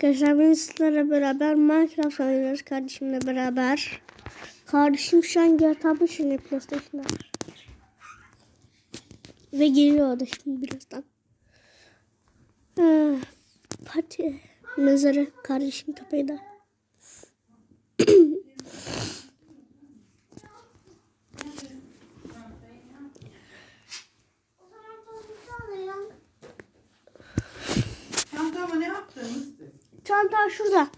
Arkadaşlar biz sizlerle beraber Minecraft oynuyoruz kardeşimle beraber. Kardeşim şu an GTA 5 oynuyor PlayStation'da. Ve geliyor o da şimdi birazdan. Ah, Pati mezarı kardeşim köpeği de. Çanta şurada.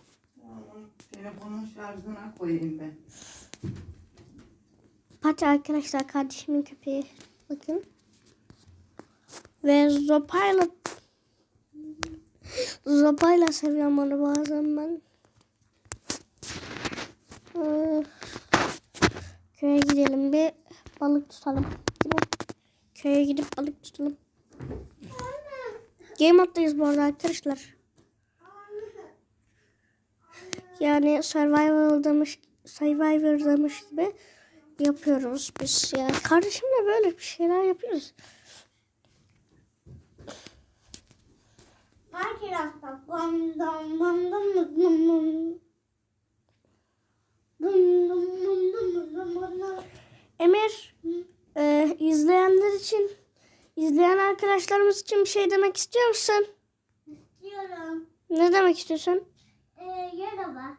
Tamam, telefonun şarjına koyayım ben. Pati arkadaşlar kardeşimin köpeği. Bakın. Ve zopayla zopayla seviyorum onu bazen ben. Köye gidelim bir balık tutalım. Köye gidip balık tutalım. Game moddayız bu arada arkadaşlar. Yani survival'damış survivor'damış gibi yapıyoruz biz. Yani kardeşimle böyle bir şeyler yapıyoruz. Emir e, izleyenler için izleyen arkadaşlarımız için bir şey demek istiyor musun? Diyorum. Ne demek istiyorsun? Ee, merhaba.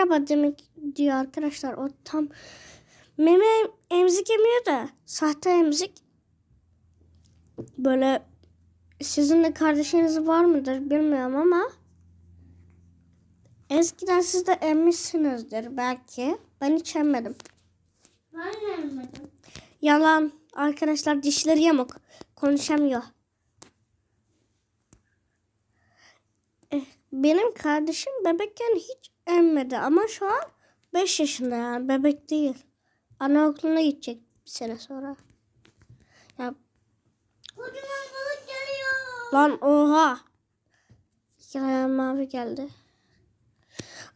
Merhaba demek diyor arkadaşlar. O tam meme emzik emiyor da sahte emzik. Böyle sizin de kardeşiniz var mıdır bilmiyorum ama eskiden siz de emmişsinizdir belki. Ben hiç emmedim. Ben gelmedim. Yalan. Arkadaşlar dişleri yamuk. Konuşamıyor. Eh, benim kardeşim bebekken hiç emmedi ama şu an 5 yaşında yani bebek değil. Anaokuluna gidecek bir sene sonra. Ya Kocaman balık geliyor. lan oha. Ya mavi geldi.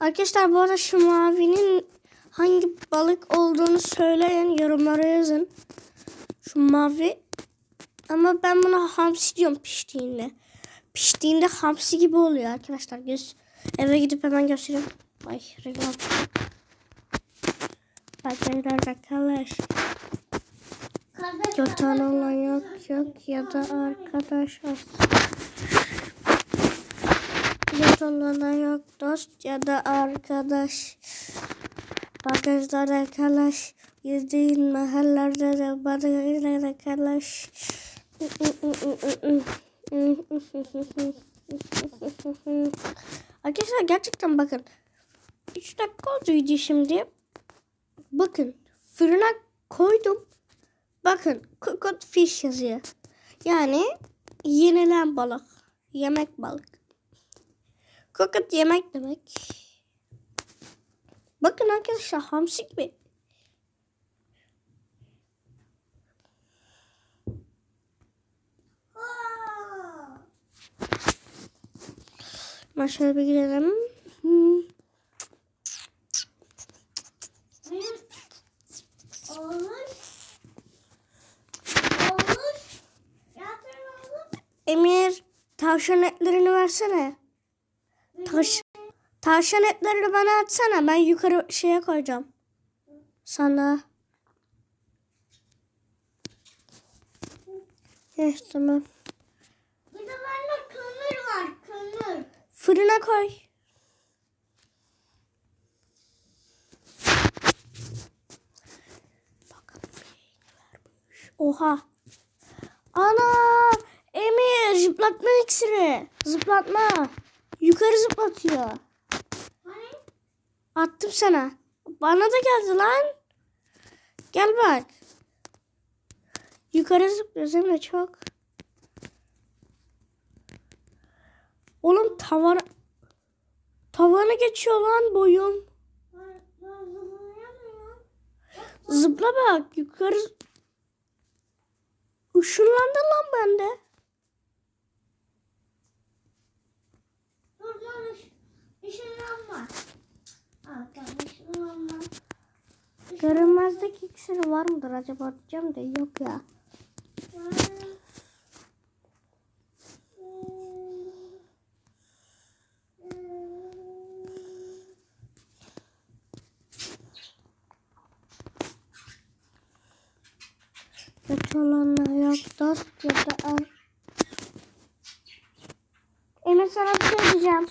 Arkadaşlar bu arada şu mavinin hangi balık olduğunu söyleyin yorumlara yazın. Şu mavi. Ama ben buna hamsi diyorum piştiğinde. Piştiğinde hamsi gibi oluyor arkadaşlar. Göz eve gidip hemen göstereyim. Arkadaşlar arkadaş. Kardeş Göten olan yok yok ya da arkadaş olsun. Göt olana yok dost ya da arkadaş. Bagajlar arkadaş. Yüzdeğin mahallerde de bagajlar arkadaş. Arkadaşlar gerçekten bakın. 3 dakika video şimdi. Bakın fırına koydum. Bakın cooked fish yazıyor. Yani yenilen balık. Yemek balık. Cooked yemek demek. Bakın arkadaşlar hamsi gibi. Şöyle bir girelim. Hmm. Benim oğlum. Oğlum. Yatır oğlum. Emir tavşan etlerini versene. Taş, tavşan etlerini bana atsana. Ben yukarı şeye koyacağım. Sana. Evet tamam. Bir de bende kömür var kömür. Fırına koy. Oha. Ana! Emir zıplatma iksiri. Zıplatma. Yukarı zıplatıyor. Hani? Attım sana. Bana da geldi lan. Gel bak. Yukarı zıplıyoruz Emre çok. Oğlum tavan tavana geçiyor lan boyum. Zıpla bak yukarı. Işınlandı lan bende. Görünmezlik iksiri var mıdır acaba diyeceğim de yok ya. Kötü olanlar yok dost ya da al. Emre bir şey diyeceğim.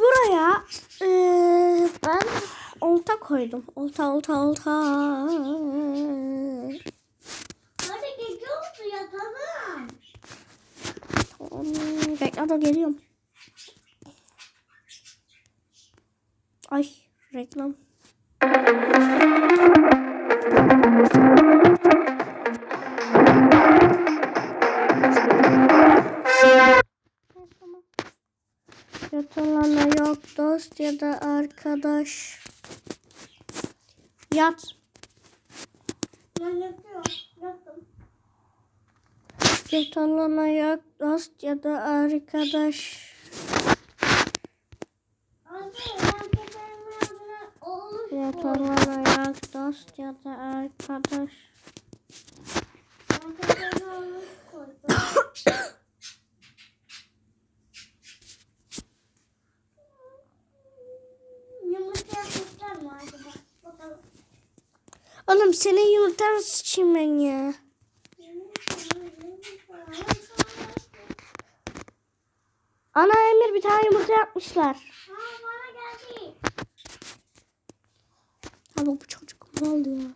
Buraya eee, ben olta koydum. Olta olta olta. Hadi gece oldu yatalım. Tamam, Bekle dur geliyorum. Ay reklam. Yatılana yok dost ya da arkadaş. Yat. Ben yatıyorum. Yattım. Yatılana yok dost ya da arkadaş. Oğlum Yatılana yok dost ya da arkadaş. Ben köpeğime oğlum koydum. Yumurta yapmışlar mı acaba? Bakalım. Oğlum senin yumurtanı sıçayım ben ya. Ana Emir bir tane yumurta yapmışlar. Ha bana geldi. Ama bu çocuk ne oldu ya?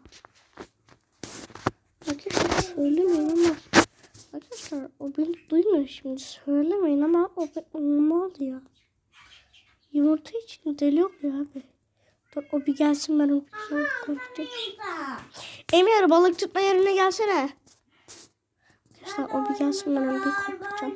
Arkadaşlar söylemeyin ama Arkadaşlar o beni duymuyor şimdi söylemeyin ama o ne oldu ya? Yumurta için deli oluyor abi. Dur o bir gelsin ben onu korktum. Emir balık tutma yerine gelsene. Arkadaşlar o bir gelsin ben onu bir korkutacağım.